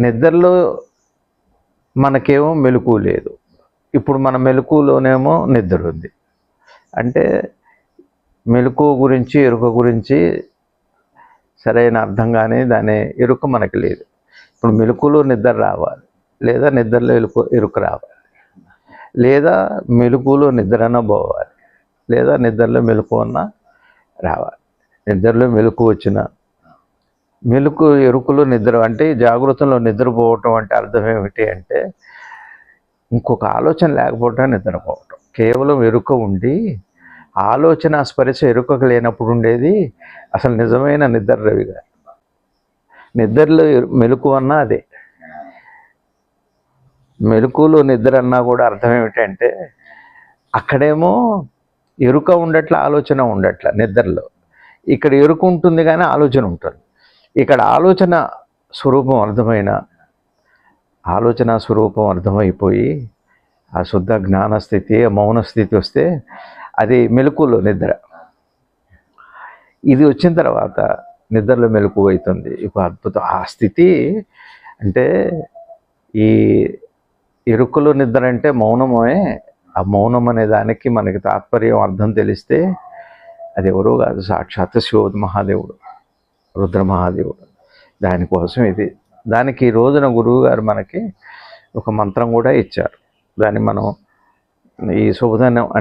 నిద్రలో మనకేమో మెలకు లేదు. ఇప్పుడు మన మెలకులోనేమో నిద్ర ఉంది. అంటే మెలకు గురించి ఎరుక గురించి సరైన అర్థం కానీ దాని ఎరుక మనకి లేదు. ఇప్పుడు మెలకులో నిద్ర రావాలి. లేదా నిద్రలో ఎలుకు ఎరుక రావాలి. లేదా మెలకులో నిద్రన పోవాలి. లేదా నిద్రలో మెలకు అన్న రావాలి. నిద్రలో మెలకు వచ్చిన మెలకు ఎరుకులు నిద్ర అంటే జాగ్రత్తలో నిద్రపోవటం అంటే అర్థం ఏమిటి అంటే ఇంకొక ఆలోచన లేకపోవటం నిద్రపోవటం. కేవలం ఎరుక ఉండి ఆలోచన స్పరిశ ఎరుకకు లేనప్పుడు ఉండేది అసలు నిజమైన నిద్ర రవి గారు. నిద్రలో ఎరు- మెలకు అన్నా అదే. మెలకులో నిద్ర అన్నా కూడా అర్థం ఏమిటంటే అక్కడేమో ఎరుక ఉండట్ల ఆలోచన ఉండట్ల నిద్రలో. ఇక్కడ ఎరుక ఉంటుంది కానీ ఆలోచన ఉంటుంది. ఇక్కడ ఆలోచన స్వరూపం అర్థమైన ఆలోచన స్వరూపం అర్థమైపోయి ఆ శుద్ధ జ్ఞాన స్థితి మౌన స్థితి వస్తే అది మెలకులో నిద్ర. ఇది వచ్చిన తర్వాత నిద్రలో మెలకు అవుతుంది. ఇప్పుడు అద్భుతం ఆ స్థితి అంటే ఈ ఎరుకలో నిద్ర అంటే మౌనమే. ఆ మౌనం అనే దానికి మనకి తాత్పర్యం అర్థం తెలిస్తే అది ఎవరో కాదు సాక్షాత్ శివోద్ మహాదేవుడు రుద్రమహాదేవుడు. దానికోసం ఇది. దానికి ఈ రోజున గురువు గారు మనకి ఒక మంత్రం కూడా ఇచ్చారు. దాన్ని మనం ఈ శుభదనం అంటే